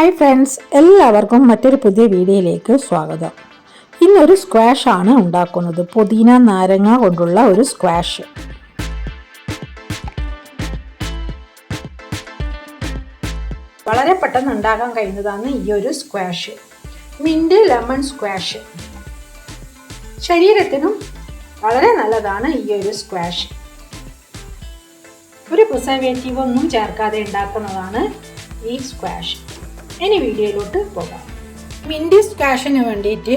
Hi friends എല്ലാവർക്കും മറ്റൊരു പുതിയ വീഡിയോയിലേക്ക് സ്വാഗതം. ഇന്നൊരു സ്ക്വാഷ് ആണ് ഉണ്ടാക്കുന്നത്. പുതിന നാരങ്ങ കൊണ്ടുള്ള ഒരു സ്ക്വാഷ് വളരെ പെട്ടെന്ന് ഉണ്ടാക്കാൻ കഴിയുന്നതാണ് ഈ ഒരു സ്ക്വാഷ് മിന്റ് ലെമൺ സ്ക്വാഷ് ശരീരത്തിനും വളരെ നല്ലതാണ് ഈ ഒരു സ്ക്വാഷ് ഒരു പ്രിസർവേറ്റീവ് ഒന്നും ചേർക്കാതെ ഉണ്ടാക്കുന്നതാണ് ഈ സ്ക്വാഷ് ഇനി വീഡിയോയിലോട്ട് പോകാം. മിന്റ് സ്ക്വാഷിന് വേണ്ടിയിട്ട്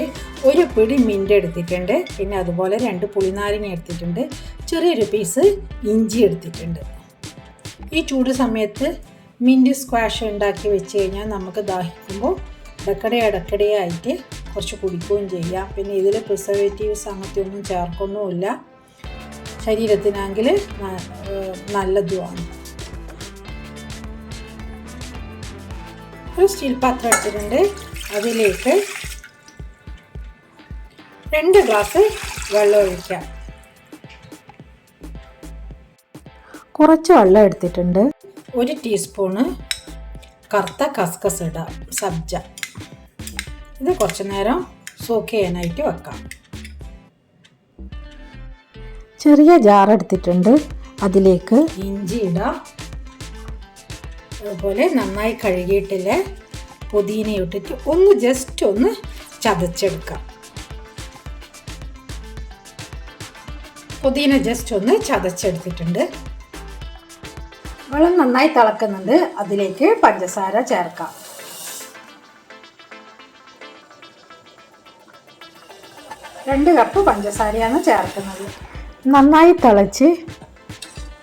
ഒരു പിടി മിന്റ് എടുത്തിട്ടുണ്ട്. പിന്നെ അതുപോലെ രണ്ട് പുളിനാരങ്ങ എടുത്തിട്ടുണ്ട്. ചെറിയൊരു പീസ് ഇഞ്ചി എടുത്തിട്ടുണ്ട്. ഈ ചൂട് സമയത്ത് മിന്റ് സ്ക്വാഷ് ഉണ്ടാക്കി വെച്ച് കഴിഞ്ഞാൽ നമുക്ക് ദാഹിക്കുമ്പോൾ ഇടക്കടെ ആയിട്ട് കുറച്ച് കുടിക്കുകയും ചെയ്യാം. പിന്നെ ഇതിൽ പ്രിസർവേറ്റീവ്സ് അങ്ങനത്തെ ഒന്നും ചേർക്കൊന്നുമില്ല. ശരീരത്തിനാണെങ്കിൽ നല്ലതുമാണ്. ഒരു സ്റ്റീൽ പാത്രം എടുത്തിട്ടുണ്ട്. അതിലേക്ക് രണ്ട് ഗ്ലാസ് വെള്ളം ഒഴിക്കാം. കുറച്ച് വെള്ളം എടുത്തിട്ടുണ്ട്. ഒരു ടീസ്പൂണ് കറുത്ത കസ്കസ് ഇടാം സബ്ജ. ഇത് കുറച്ച് നേരം സോക്ക് ചെയ്യാനായിട്ട് വെക്കാം. ചെറിയ ജാർ എടുത്തിട്ടുണ്ട്. അതിലേക്ക് ഇഞ്ചി ഇടാം. അതുപോലെ നന്നായി കഴുകിയിട്ടില്ല? പുതിന ഇട്ടിട്ട് ഒന്ന് ജസ്റ്റ് ഒന്ന് ചതച്ചെടുക്കാം. പുതിന ജസ്റ്റ് ഒന്ന് ചതച്ചെടുത്തിട്ടുണ്ട്. വെള്ളം നന്നായി തിളക്കുന്നുണ്ട്. അതിലേക്ക് പഞ്ചസാര ചേർക്കാം. രണ്ട് കപ്പ് പഞ്ചസാരയാണ് ചേർക്കുന്നത്. നന്നായി തിളച്ച്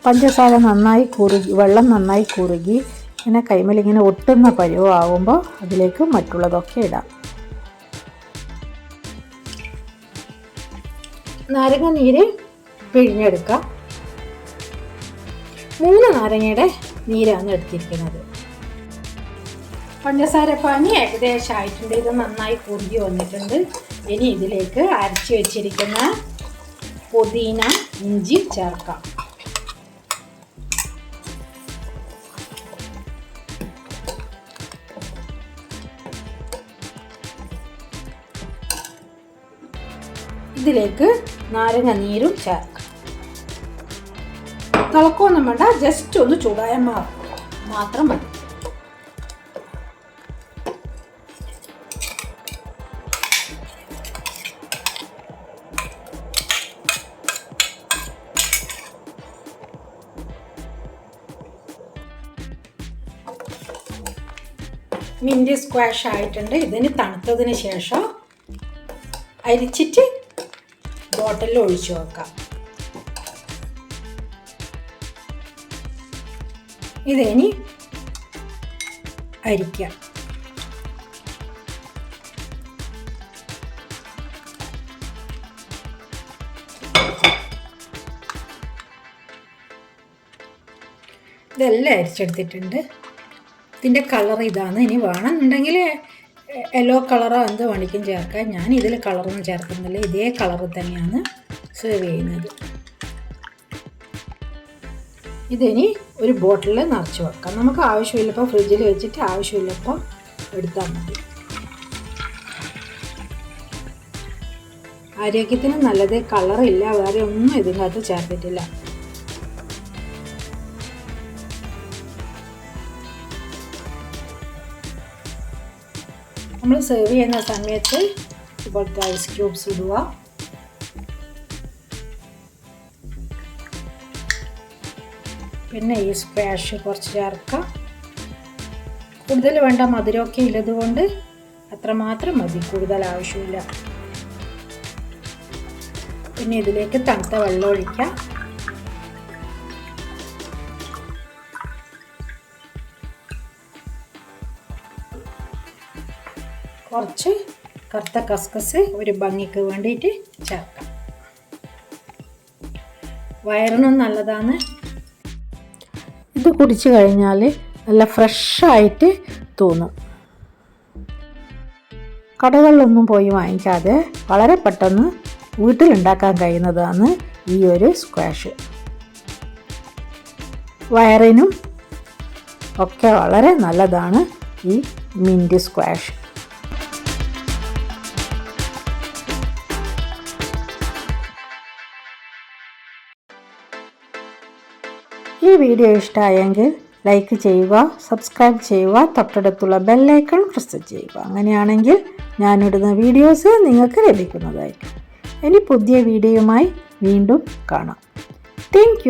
പഞ്ചസാര നന്നായി കുറുകി വെള്ളം നന്നായി കുറുകി ഇങ്ങനെ കൈമലിങ്ങനെ ഒട്ടുന്ന പരുവാകുമ്പോൾ അതിലേക്ക് മറ്റുള്ളതൊക്കെ ഇടാം. നാരങ്ങ നീര് പിഴിഞ്ഞെടുക്കാം മൂന്ന് നാരങ്ങയുടെ നീരാണ് എടുത്തിരിക്കുന്നത്. പഞ്ചസാര പാനി ഏകദേശം ആയിട്ടുണ്ട് ഇത് നന്നായി കുറുകി വന്നിട്ടുണ്ട്. ഇനി ഇതിലേക്ക് അരച്ച് വെച്ചിരിക്കുന്ന പുതിന ഇഞ്ചി ചേർക്കാം. ഇതിലേക്ക് നാരങ്ങ നീരും ചേർക്കാം. തിളക്കൊന്നും വേണ്ട ജസ്റ്റ് ഒന്ന് ചൂടായ മാത്രം മതി. മിന്റ് സ്ക്വാഷ് ആയിട്ടുണ്ട്. ഇതിന് തണുത്തതിന് ശേഷം അരിച്ചിട്ട് ബോട്ടിലിൽ ഒഴിച്ചു വെക്കാം. ഇതിനി അരിക്കാം ഇതെല്ലാം അരിച്ചെടുത്തിട്ടുണ്ട്. ഇതിന്റെ കളർ ഇതാണ്. ഇനി വേണമെന്നുണ്ടെങ്കിൽ യെല്ലോ കളറോ എന്തോ വേണമെങ്കിലും ചേർക്കാം. ഞാൻ ഇതിൽ കളറൊന്നും ചേർക്കുന്നില്ല. ഇതേ കളർ തന്നെയാണ് സെർവ് ചെയ്യുന്നത്. ഇതിനി ഒരു ബോട്ടിൽ നിറച്ച് വെക്കാം. നമുക്ക് ആവശ്യമില്ലപ്പോൾ ഫ്രിഡ്ജിൽ വെച്ചിട്ട് ആവശ്യമില്ലപ്പോൾ എടുത്താൽ മതി. ആരോഗ്യത്തിന് നല്ലത്. കളറില്ല വേറെ ഒന്നും ഇതിനകത്ത് ചേർത്തിട്ടില്ല. നമ്മൾ സെർവ് ചെയ്യുന്ന സമയത്ത് ഇപ്പോഴത്തെ ഐസ് ക്യൂബ്സ് ഇടുക. പിന്നെ ഈ സ്ക്വാഷ് കുറച്ച് ചേർക്കാം കൂടുതൽ വേണ്ട മധുരമൊക്കെ ഇല്ലതുകൊണ്ട് അത്രമാത്രം മതി കൂടുതൽ ആവശ്യമില്ല. പിന്നെ ഇതിലേക്ക് തണുത്ത വെള്ളം ഒഴിക്കാം. കുറച്ച് കറുത്ത കസ്കസ് ഒരു ഭംഗിക്ക് വേണ്ടിയിട്ട് ചേർക്കാം. വയറിനും നല്ലതാണ്. ഇത് കുടിച്ചു കഴിഞ്ഞാൽ നല്ല ഫ്രഷായിട്ട് തോന്നും. കടകളിലൊന്നും പോയി വാങ്ങിക്കാതെ വളരെ പെട്ടെന്ന് വീട്ടിലുണ്ടാക്കാൻ കഴിയുന്നതാണ് ഈ ഒരു സ്ക്വാഷ്. വയറിനും ഒക്കെ വളരെ നല്ലതാണ് ഈ മിന്റ് സ്ക്വാഷ്. ഈ വീഡിയോ ഇഷ്ടമായെങ്കിൽ ലൈക്ക് ചെയ്യുക സബ്സ്ക്രൈബ് ചെയ്യുക തൊട്ടടുത്തുള്ള ബെല്ലൈക്കൺ പ്രസ് ചെയ്യുക. അങ്ങനെയാണെങ്കിൽ ഞാനിടുന്ന വീഡിയോസ് നിങ്ങൾക്ക് ലഭിക്കുന്നതായിരിക്കും. ഇനി പുതിയ വീഡിയോയുമായി വീണ്ടും കാണാം. താങ്ക്